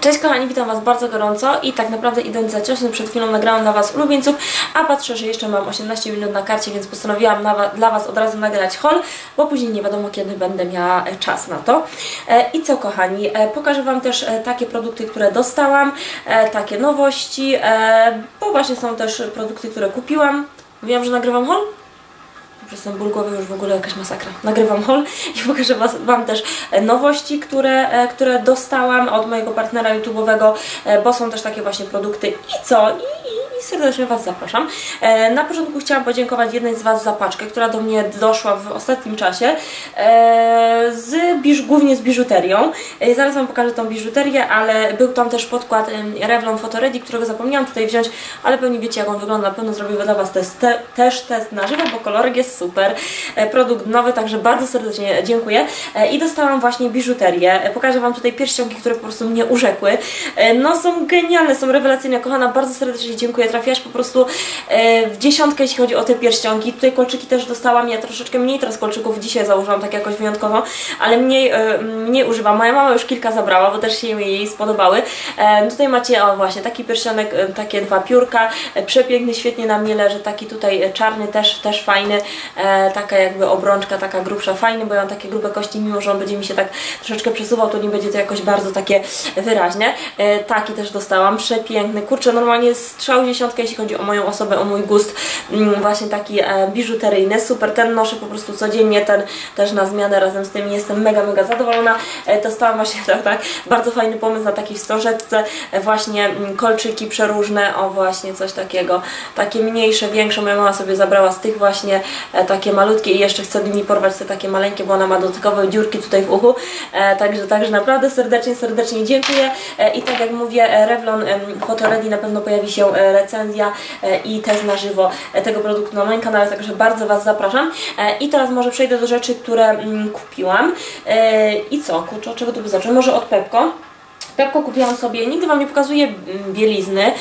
Cześć kochani, witam Was bardzo gorąco i tak naprawdę idąc za ciosem przed chwilą nagrałam dla Was ulubieńców, a patrzę, że jeszcze mam 18 minut na karcie, więc postanowiłam dla Was od razu nagrać haul, bo później nie wiadomo kiedy będę miała e, czas na to. E, I co kochani, e, pokażę Wam też takie produkty, które dostałam, takie nowości, bo właśnie są też produkty, które kupiłam. Mówiłam, że nagrywam haul? Przez ten ból głowy już w ogóle jakaś masakra. Nagrywam haul i pokażę was, Wam też e, nowości, które, e, które dostałam od mojego partnera YouTube'owego, e, bo są też takie właśnie produkty. I co? I, i, serdecznie Was zapraszam. Na początku chciałam podziękować jednej z Was za paczkę, która do mnie doszła w ostatnim czasie, z biż, głównie z biżuterią. Zaraz Wam pokażę tą biżuterię, ale był tam też podkład Revlon Photoready, którego zapomniałam tutaj wziąć, ale pewnie wiecie jak on wygląda. Na pewno zrobię dla Was test, te, też test na żywo, bo kolorek jest super. E, produkt nowy, także bardzo serdecznie dziękuję. E, I dostałam właśnie biżuterię. E, pokażę Wam tutaj pierścionki, które po prostu mnie urzekły. No są genialne, są rewelacyjne. Kochana, bardzo serdecznie dziękuję. Trafiłaś po prostu w dziesiątkę, jeśli chodzi o te pierścionki. Tutaj kolczyki też dostałam. Ja troszeczkę mniej teraz kolczyków dzisiaj założyłam, tak jakoś wyjątkowo, ale mniej, mniej używam. Moja mama już kilka zabrała, bo też się jej spodobały. Tutaj macie, o właśnie, taki pierścionek, takie dwa piórka. Przepiękny, świetnie na mnie leży. Taki tutaj czarny, też, też fajny e, taka jakby obrączka, taka grubsza, fajny, bo ja mam takie grube kości, mimo że on będzie mi się tak troszeczkę przesuwał, to nie będzie to jakoś bardzo takie wyraźnie. E, taki też dostałam, przepiękny, kurczę, normalnie strzał dziesiątkę, jeśli chodzi o moją osobę, o mój gust, mm, właśnie taki e, biżuteryjny, super, ten noszę po prostu codziennie, ten też na zmianę razem z tym jestem mega, mega zadowolona. Dostałam właśnie tak, tak, bardzo fajny pomysł na taki wstążeczce, e, właśnie mm, kolczyki przeróżne, o właśnie coś takiego, takie mniejsze, większe, moja mama sobie zabrała z tych właśnie E, takie malutkie i jeszcze chce mi porwać te takie maleńkie, bo ona ma dotykowe dziurki tutaj w uchu, także, także naprawdę serdecznie, serdecznie dziękuję. I tak jak mówię, Revlon Photo na pewno pojawi się recenzja i test na żywo tego produktu na moim kanale, także bardzo Was zapraszam i teraz może przejdę do rzeczy, które mm, kupiłam i co, kurczę, czego tu by zacząć? Może od Pepko. Pepko kupiłam sobie, nigdy Wam nie pokazuję mm, bielizny,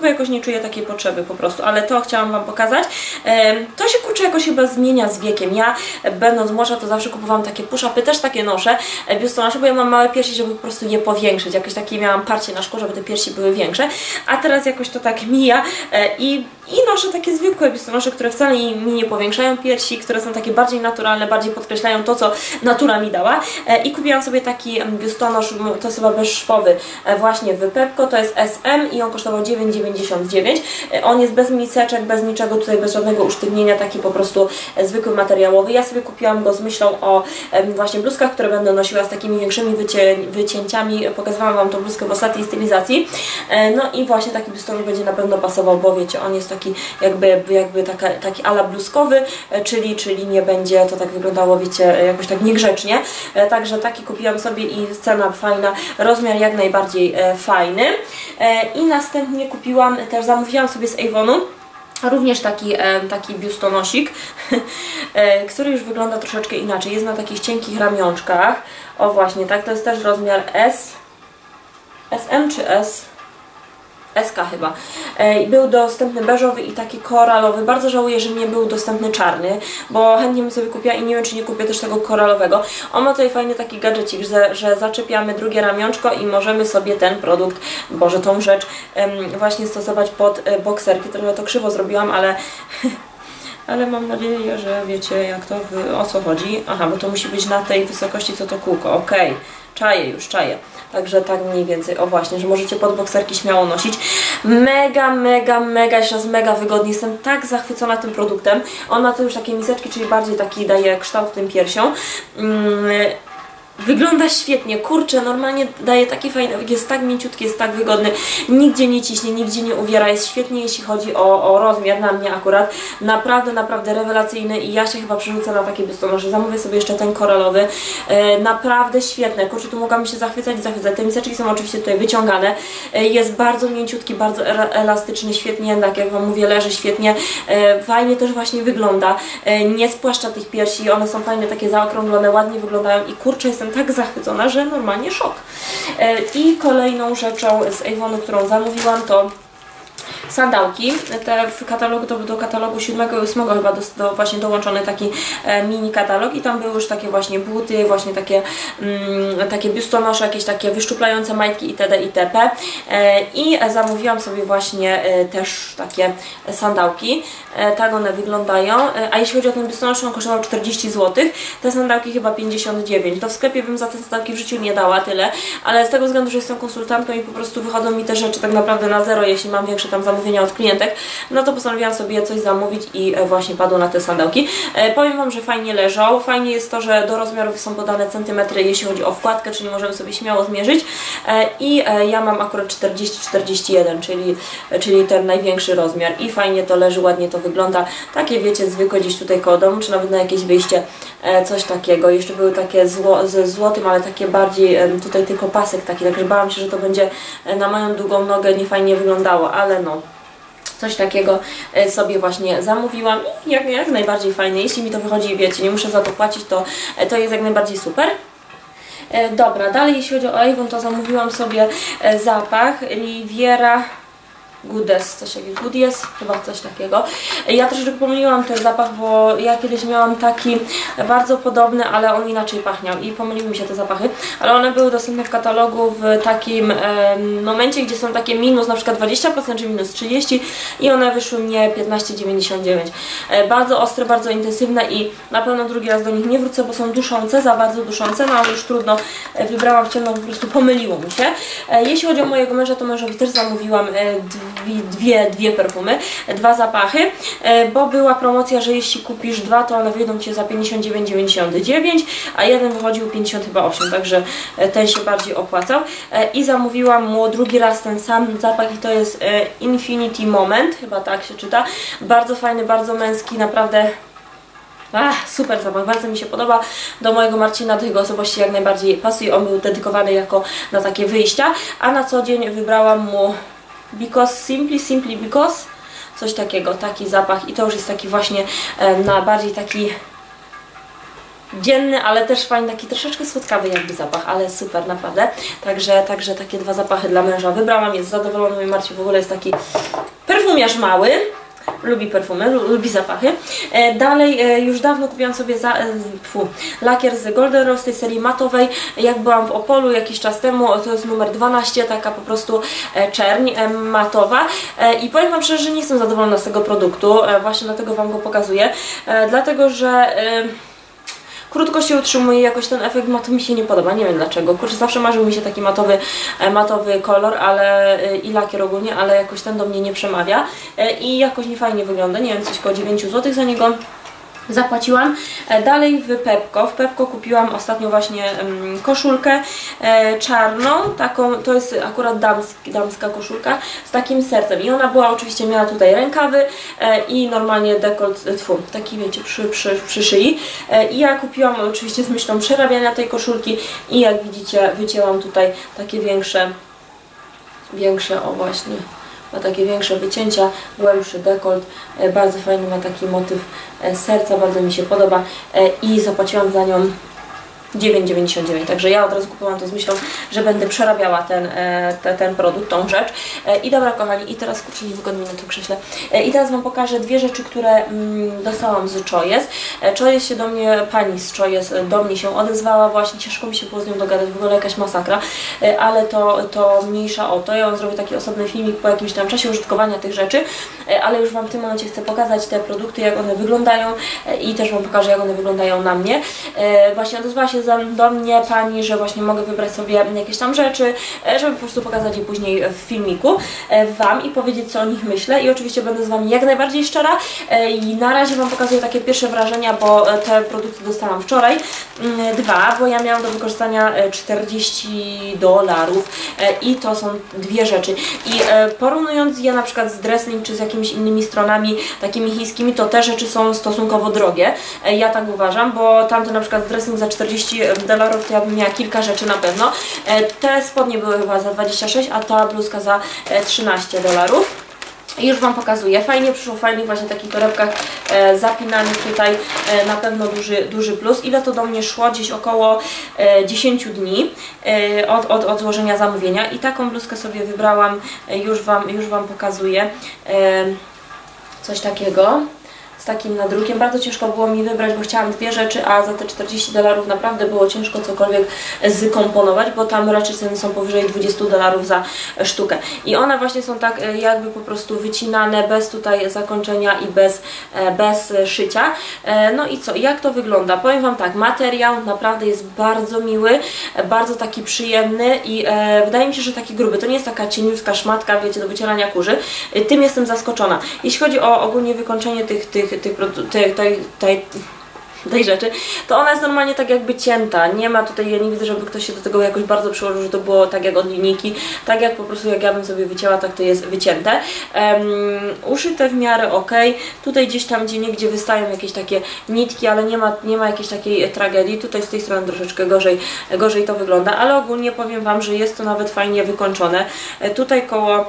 bo jakoś nie czuję takiej potrzeby po prostu, ale to chciałam Wam pokazać. To się kurczę jakoś chyba zmienia z wiekiem. Ja będąc młodsza to zawsze kupowałam takie push-upy, też takie noszę, e, biustonosze, bo ja mam małe piersi, żeby po prostu je powiększyć. Jakoś takie miałam parcie na szkło, żeby te piersi były większe, a teraz jakoś to tak mija e, i, i noszę takie zwykłe biustonosze, które wcale mi nie powiększają piersi, które są takie bardziej naturalne, bardziej podkreślają to, co natura mi dała e, i kupiłam sobie taki biustonosz, to jest chyba bezszwowy, właśnie w Pepko, to jest SM i on kosztował 9,90 99. E, on jest bez miseczek, bez niczego, tutaj bez żadnego usztywnienia, taki po prostu e, zwykły materiałowy. Ja sobie kupiłam go z myślą o właśnie bluzkach, które będę nosiła z takimi większymi wycię wycięciami. Pokazywałam Wam tą bluzkę w ostatniej stylizacji. E, no i właśnie taki biustonosz będzie na pewno pasował, bo wiecie, on jest taki jakby, jakby taka, taki ala bluzkowy, czyli, czyli nie będzie to tak wyglądało, wiecie, jakoś tak niegrzecznie. Także taki kupiłam sobie i cena fajna, rozmiar jak najbardziej fajny. I następnie kupiłam kupiłam, też zamówiłam sobie z Avonu również taki, taki biustonosik, e, który już wygląda troszeczkę inaczej. Jest na takich cienkich ramionczkach. O właśnie, tak, to jest też rozmiar S. SM czy S? SK chyba. E, był dostępny beżowy i taki koralowy. Bardzo żałuję, że nie był dostępny czarny, bo chętnie bym sobie kupiła i nie wiem, czy nie kupię też tego koralowego. On ma tutaj fajny taki gadżecik, że, że zaczepiamy drugie ramionczko i możemy sobie ten produkt, boże tą rzecz, właśnie stosować pod e, bokserki. Trochę to krzywo zrobiłam, ale... ale mam nadzieję, że wiecie jak to, o co chodzi. Aha, bo to musi być na tej wysokości co to kółko, okej. Okay. Czaję już, czaję. Także tak mniej więcej, o właśnie, że możecie pod bokserki śmiało nosić. Mega, mega, mega, jeszcze raz mega wygodnie. Jestem tak zachwycona tym produktem. On ma tu już takie miseczki, czyli bardziej taki daje kształt tym piersią. Mm, Wygląda świetnie, kurczę, normalnie daje taki fajny, jest tak mięciutki, jest tak wygodny, nigdzie nie ciśnie, nigdzie nie uwiera, jest świetnie jeśli chodzi o, o rozmiar, na mnie akurat, naprawdę, naprawdę rewelacyjny i ja się chyba przerzucę na takie biustonosze, zamówię sobie jeszcze ten koralowy, e, naprawdę świetne, kurczę, tu mogłam się zachwycać i zachwycać, te miseczki są oczywiście tutaj wyciągane, e, jest bardzo mięciutki, bardzo elastyczny, świetnie, tak jak Wam mówię, leży świetnie, e, fajnie też właśnie wygląda, e, nie spłaszcza tych piersi, one są fajne, takie zaokrąglone, ładnie wyglądają i kurczę, jestem tak zachwycona, że normalnie szok. E, I kolejną rzeczą z Avonu, którą zamówiłam to sandałki. Te w katalogu to był do katalogu 7 i 8 chyba do, do, właśnie dołączony taki e, mini katalog i tam były już takie właśnie buty, właśnie takie, mm, takie biustonosze, jakieś takie wyszczuplające majtki itd. itp. E, I zamówiłam sobie właśnie e, też takie sandałki. Tak one wyglądają. A jeśli chodzi o ten biustonosz, on kosztował 40 zł. Te sandałki chyba 59. To w sklepie bym za te sandałki w życiu nie dała tyle, ale z tego względu, że jestem konsultantką i po prostu wychodzą mi te rzeczy tak naprawdę na zero, jeśli mam większe tam zamówienia od klientek, no to postanowiłam sobie coś zamówić i e, właśnie padło na te sandałki. E, powiem Wam, że fajnie leżą. Fajnie jest to, że do rozmiarów są podane centymetry, jeśli chodzi o wkładkę, czyli możemy sobie śmiało zmierzyć. E, I ja mam akurat 40-41, czyli, czyli ten największy rozmiar. I fajnie to leży, ładnie to wygląda. Takie wiecie, zwykłe gdzieś tutaj koło domu, czy nawet na jakieś wyjście, coś takiego. Jeszcze były takie zło, ze złotym, ale takie bardziej, tutaj tylko pasek taki, także bałam się, że to będzie na moją długą nogę niefajnie wyglądało, ale no coś takiego e, sobie właśnie zamówiłam i jak, jak najbardziej fajne. Jeśli mi to wychodzi, wiecie, nie muszę za to płacić, to, e, to jest jak najbardziej super. E, dobra, dalej jeśli chodzi o Avon, to zamówiłam sobie zapach Riviera Goodes, coś takiego, Goodies, chyba coś takiego. Ja troszeczkę pomyliłam ten zapach, bo ja kiedyś miałam taki bardzo podobny, ale on inaczej pachniał i pomyliły mi się te zapachy, ale one były dostępne w katalogu w takim e, momencie, gdzie są takie minus na przykład 20% czy minus 30 i one wyszły mnie 15,99. E, bardzo ostre, bardzo intensywne i na pewno drugi raz do nich nie wrócę, bo są duszące, za bardzo duszące, no ale już trudno, e, wybrałam ciemno, po prostu pomyliło mi się. E, jeśli chodzi o mojego męża, to mężowi też zamówiłam e, dwie, dwie perfumy, dwa zapachy, e, bo była promocja, że jeśli kupisz dwa, to one wyjdą Cię za 59,99, a jeden wychodził 50 chyba 8, także e, ten się bardziej opłacał. E, I zamówiłam mu drugi raz ten sam zapach i to jest Infinity Moment, chyba tak się czyta. Bardzo fajny, bardzo męski, naprawdę Ach, super zapach, bardzo mi się podoba. Do mojego Marcina, do jego osobowości jak najbardziej pasuje. On był dedykowany jako na takie wyjścia, a na co dzień wybrałam mu because simply, simply because coś takiego, taki zapach i to już jest taki właśnie na bardziej taki dzienny, ale też fajny, taki troszeczkę słodkawy jakby zapach, ale super naprawdę. Także, także takie dwa zapachy dla męża wybrałam, jest zadowolony, mój Marcin w ogóle jest taki perfumiarz mały, lubi perfumy, lubi zapachy. E, dalej, e, już dawno kupiłam sobie za, e, fu, lakier z Golden Rose tej serii matowej. Jak byłam w Opolu jakiś czas temu, to jest numer 12, taka po prostu czerń matowa. I powiem Wam szczerze, że nie jestem zadowolona z tego produktu, właśnie dlatego Wam go pokazuję. Dlatego, że krótko się utrzymuje, jakoś ten efekt matu mi się nie podoba, nie wiem dlaczego. Kurczę, zawsze marzył mi się taki matowy, e, matowy kolor, ale e, i lakier ogólnie, ale jakoś ten do mnie nie przemawia e, i jakoś nie fajnie wygląda, nie wiem, coś koło 9 zł za niego zapłaciłam. E, dalej w Pepko. W Pepko kupiłam ostatnio właśnie koszulkę e, czarną, taką, to jest akurat damski, damska koszulka z takim sercem i ona była oczywiście, miała tutaj rękawy e, i normalnie dekolt, tfu, taki wiecie, przy, przy, przy szyi i ja kupiłam oczywiście z myślą przerabiania tej koszulki i jak widzicie wycięłam tutaj takie większe większe, o właśnie ma takie większe wycięcia, głębszy dekolt, e, bardzo fajny ma taki motyw e, serca, bardzo mi się podoba e, i zapłaciłam za nią 9,99. Także ja od razu kupowałam to z myślą, że będę przerabiała ten, e, te, ten produkt, tą rzecz. E, I dobra kochani, i teraz kurczę niewygodnie na tym krześle. E, I teraz Wam pokażę dwie rzeczy, które mm, dostałam z Choice. Choice się do mnie, pani z Choice do mnie się odezwała właśnie, ciężko mi się było z nią dogadać, w ogóle jakaś masakra, ale to, to mniejsza o to. Ja Wam zrobię taki osobny filmik po jakimś tam czasie użytkowania tych rzeczy, ale już Wam w tym momencie chcę pokazać te produkty, jak one wyglądają i też Wam pokażę, jak one wyglądają na mnie. Właśnie odezwała się do mnie pani, że właśnie mogę wybrać sobie jakieś tam rzeczy, e, żeby po prostu pokazać je później w filmiku e, Wam i powiedzieć co o nich myślę i oczywiście będę z Wami jak najbardziej szczera e, i na razie Wam pokazuję takie pierwsze wrażenia, bo te produkty dostałam wczoraj. Mm, dwa, bo ja miałam do wykorzystania 40 dolarów i to są dwie rzeczy i porównując je na przykład z Dressling czy z jakimiś innymi stronami takimi chińskimi, to te rzeczy są stosunkowo drogie. Ja tak uważam, bo tamte na przykład z Dressling za 40 dolarów, to ja bym miała kilka rzeczy na pewno. E, te spodnie były chyba za 26, a ta bluzka za 13 e, dolarów. I już Wam pokazuję. Fajnie przyszło, fajnie właśnie w takich torebkach e, zapinanych tutaj. E, na pewno duży, duży plus. Ile to do mnie szło? Gdzieś około e, 10 dni e, od, od, od złożenia zamówienia. I taką bluzkę sobie wybrałam. E, już, wam, już Wam pokazuję. E, coś takiego z takim nadrukiem. Bardzo ciężko było mi wybrać, bo chciałam dwie rzeczy, a za te 40 dolarów naprawdę było ciężko cokolwiek zkomponować, bo tam raczej ceny są powyżej 20 dolarów za sztukę. I one właśnie są tak e, jakby po prostu wycinane bez tutaj zakończenia i bez, e, bez szycia. E, no i co? Jak to wygląda? Powiem Wam tak, materiał naprawdę jest bardzo miły, bardzo taki przyjemny i wydaje mi się, że taki gruby. To nie jest taka cieniutka szmatka, wiecie, do wycierania kurzy. Tym jestem zaskoczona. Jeśli chodzi o ogólnie wykończenie tych, tych tych, tych, tej, tej, tej, tej rzeczy, to ona jest normalnie tak jakby cięta. Nie ma tutaj, ja nie widzę, żeby ktoś się do tego jakoś bardzo przyłożył, że to było tak jak od linijki. Tak jak po prostu jak ja bym sobie wycięła, tak to jest wycięte. Um, uszyte w miarę ok. Tutaj gdzieś tam, gdzie niegdzie wystają jakieś takie nitki, ale nie ma, nie ma jakiejś takiej tragedii. Tutaj z tej strony troszeczkę gorzej, gorzej to wygląda, ale ogólnie powiem Wam, że jest to nawet fajnie wykończone. E, tutaj koło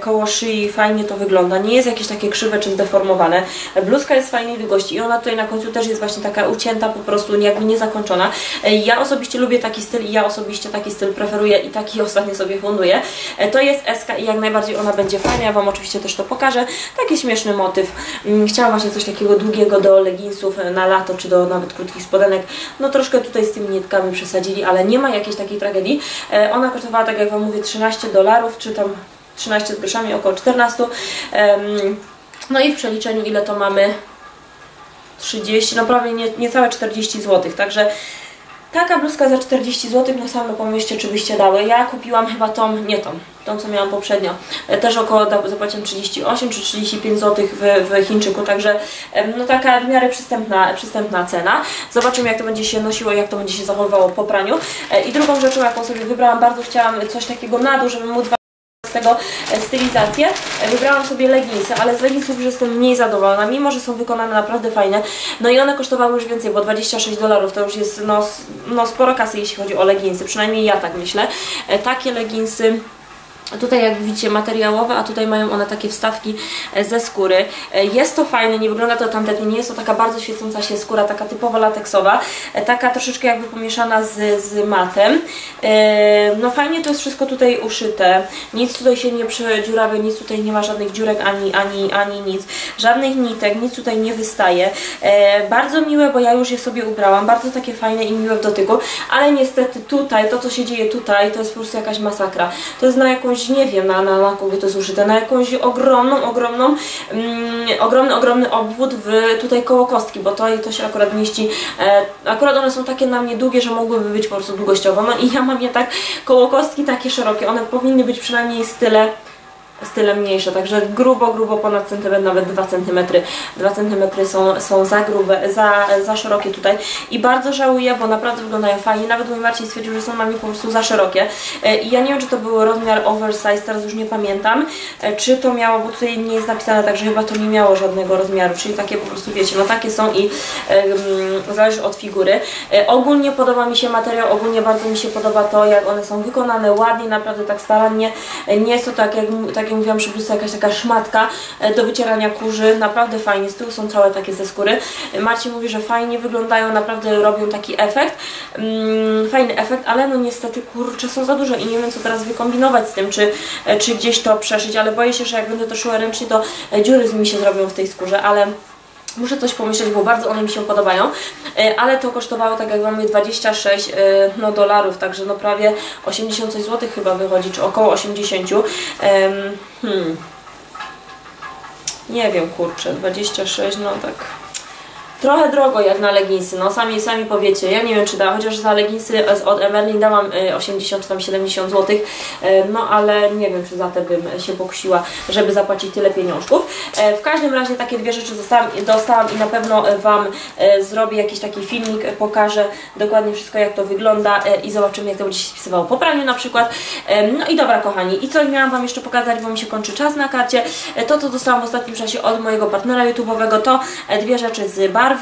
koło szyi fajnie to wygląda, nie jest jakieś takie krzywe czy zdeformowane. Bluzka jest fajnej długości i ona tutaj na końcu też jest właśnie taka ucięta, po prostu jakby niezakończona. E, ja osobiście lubię taki styl i ja osobiście taki styl preferuję i taki ostatnio sobie funduję. E, to jest SK i jak najbardziej ona będzie fajna, ja Wam oczywiście też to pokażę. Taki śmieszny motyw. Mm, chciałam właśnie coś takiego długiego do leginsów na lato, czy do nawet krótkich spodenek. No troszkę tutaj z tymi nitkami przesadzili, ale nie ma jakiejś takiej tragedii. Ona kosztowała, tak jak Wam mówię, 13 dolarów, czy tam 13 z groszami, około 14. No i w przeliczeniu ile to mamy? 30, no prawie nie, niecałe 40 zł, także taka bluzka za 40 zł, no same pomyślcie, czy byście dały. Ja kupiłam chyba tą, nie tą, tą co miałam poprzednio, e, też około zapłaciłam 38 czy 35 zł w, w Chińczyku, także no taka w miarę przystępna, przystępna cena. Zobaczymy jak to będzie się nosiło, jak to będzie się zachowywało po praniu. E, I drugą rzeczą, jaką sobie wybrałam, bardzo chciałam coś takiego na dół, żeby móc tego e, stylizację. E, wybrałam sobie leginsy, ale z leginsów już jestem mniej zadowolona, mimo że są wykonane naprawdę fajne. No i one kosztowały już więcej, bo 26 dolarów to już jest no, no sporo kasy, jeśli chodzi o leginsy, przynajmniej ja tak myślę. E, takie leginsy Tutaj jak widzicie materiałowe, a tutaj mają one takie wstawki e, ze skóry. E, jest to fajne, nie wygląda to tandetnie, nie jest to taka bardzo świecąca się skóra, taka typowo lateksowa, e, taka troszeczkę jakby pomieszana z, z matem. No fajnie to jest wszystko tutaj uszyte, nic tutaj się nie przedziurawia, nic tutaj nie ma żadnych dziurek ani, ani, ani nic, żadnych nitek, nic tutaj nie wystaje. Bardzo miłe, bo ja już je sobie ubrałam, bardzo takie fajne i miłe w dotyku, ale niestety tutaj, to co się dzieje tutaj, to jest po prostu jakaś masakra. To jest na jakąś jakąś, nie wiem, na, na, na kogo to jest użyte, na jakąś ogromną, ogromną, mm, ogromny, ogromny obwód w tutaj koło kostki, bo to, to się akurat mieści, e, akurat one są takie na mnie długie, że mogłyby być po prostu długościowo, no i ja mam je tak koło kostki takie szerokie, one powinny być przynajmniej z tyle style mniejsze, także grubo, grubo ponad centymetr, nawet 2 cm. 2 cm są, są za grube, za, za szerokie tutaj i bardzo żałuję, bo naprawdę wyglądają fajnie, nawet mój Marcin stwierdził, że są na mnie po prostu za szerokie e, i ja nie wiem, czy to był rozmiar oversize, teraz już nie pamiętam, e, czy to miało, bo tutaj nie jest napisane, także chyba to nie miało żadnego rozmiaru, czyli takie po prostu, wiecie, no takie są i um, zależy od figury. Ogólnie podoba mi się materiał, ogólnie bardzo mi się podoba to, jak one są wykonane ładnie, naprawdę tak starannie, nie jest to tak jak, tak jak mówiłam, przy bluzce jakaś taka szmatka e, do wycierania kurzy, naprawdę fajnie, z tyłu są całe takie ze skóry. Marcin mówi, że fajnie wyglądają, naprawdę robią taki efekt, mm, fajny efekt, ale no niestety kurcze są za duże i nie wiem co teraz wykombinować z tym, czy, e, czy gdzieś to przeszyć, ale boję się, że jak będę to szyła ręcznie, to e, dziury z mi się zrobią w tej skórze, ale... Muszę coś pomyśleć, bo bardzo one mi się podobają, ale to kosztowało, tak jak mamy 26 no, dolarów, także no prawie 80 coś złotych chyba wychodzi, czy około 80. Hmm. Nie wiem, kurczę, 26, no tak Trochę drogo jak na leginsy, no sami, sami powiecie. Ja nie wiem czy da, chociaż za leginsy od Emerlin dałam 80 czy tam 70 zł, no ale nie wiem czy za te bym się pokusiła, żeby zapłacić tyle pieniążków. E, w każdym razie takie dwie rzeczy dostałam, dostałam i na pewno Wam e, zrobię jakiś taki filmik, pokażę dokładnie wszystko jak to wygląda e, i zobaczymy jak to będzie się spisywało po praniu na przykład. No i dobra kochani, i co miałam Wam jeszcze pokazać, bo mi się kończy czas na karcie. To co dostałam w ostatnim czasie od mojego partnera YouTube'owego to dwie rzeczy z bar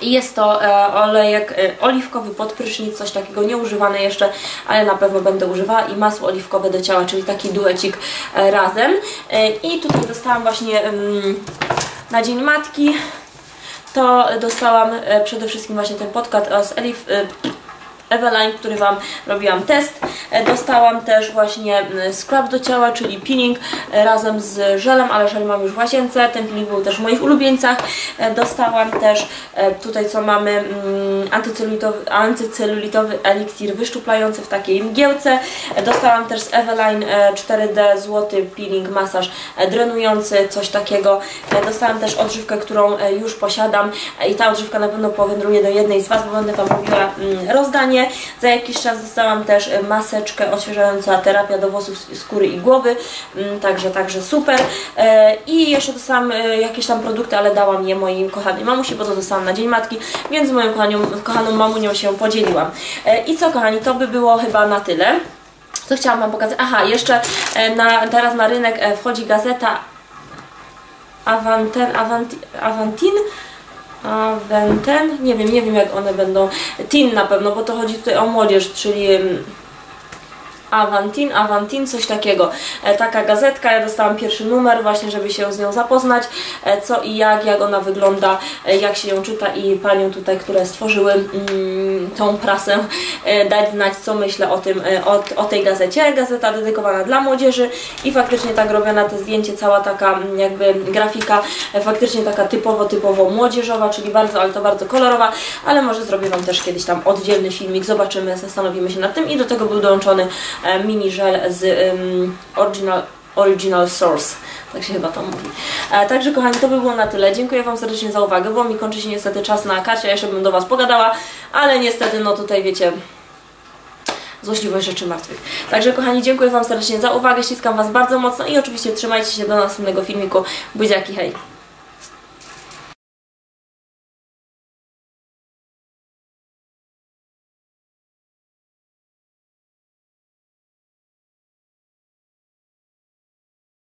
I Jest to e, olejek e, oliwkowy pod prysznic, coś takiego nieużywane jeszcze, ale na pewno będę używała i masło oliwkowe do ciała, czyli taki duecik e, razem. I tutaj dostałam właśnie na Dzień Matki, to dostałam przede wszystkim właśnie ten podkład z Elif, Eveline, który Wam robiłam test. E, Dostałam też właśnie scrub do ciała, czyli peeling e, razem z żelem, ale żel mam już w łazience. Ten peeling był też w moich ulubieńcach. E, Dostałam też tutaj co mamy antycelulitowy, antycelulitowy eliksir wyszczuplający w takiej mgiełce. Dostałam też z Eveline e, 4D złoty peeling masaż drenujący, coś takiego. Dostałam też odżywkę, którą już posiadam i ta odżywka na pewno powędruje do jednej z Was, bo będę Wam robiła mm, Za jakiś czas dostałam też e, maseczkę odświeżająca terapia do włosów, skóry i głowy, mm, także, także super. E, I jeszcze dostałam e, jakieś tam produkty, ale dałam je mojej kochanej mamusi, bo to dostałam na Dzień Matki, więc z moją kochanią, kochaną mamunią się podzieliłam. I co kochani, to by było chyba na tyle. Co chciałam Wam pokazać? Aha, jeszcze na, teraz na rynek wchodzi gazeta Avanten, Avanti, Avantin? Aventen? Nie wiem, nie wiem jak one będą. Tin na pewno, bo to chodzi tutaj o młodzież, czyli Avantin, Avantin, coś takiego. E, taka gazetka, ja dostałam pierwszy numer właśnie, żeby się z nią zapoznać, e, co i jak, jak ona wygląda, e, jak się ją czyta i panią tutaj, które stworzyły mm, tą prasę, dać znać, co myślę o tym, o, o tej gazecie. Gazeta dedykowana dla młodzieży i faktycznie tak robiona to zdjęcie, cała taka mm, jakby grafika, faktycznie taka typowo, typowo młodzieżowa, czyli bardzo, ale to bardzo kolorowa, ale może zrobię Wam też kiedyś tam oddzielny filmik, zobaczymy, zastanowimy się nad tym i do tego był dołączony mini żel z um, original, original Source. Tak się chyba to mówi. E, także kochani, to by było na tyle. Dziękuję Wam serdecznie za uwagę, bo mi kończy się niestety czas na Kacie, jeszcze bym do Was pogadała, ale niestety, no tutaj wiecie, złośliwość rzeczy martwych. Także kochani, dziękuję Wam serdecznie za uwagę, ściskam Was bardzo mocno i oczywiście trzymajcie się do następnego filmiku. Buziaki, hej!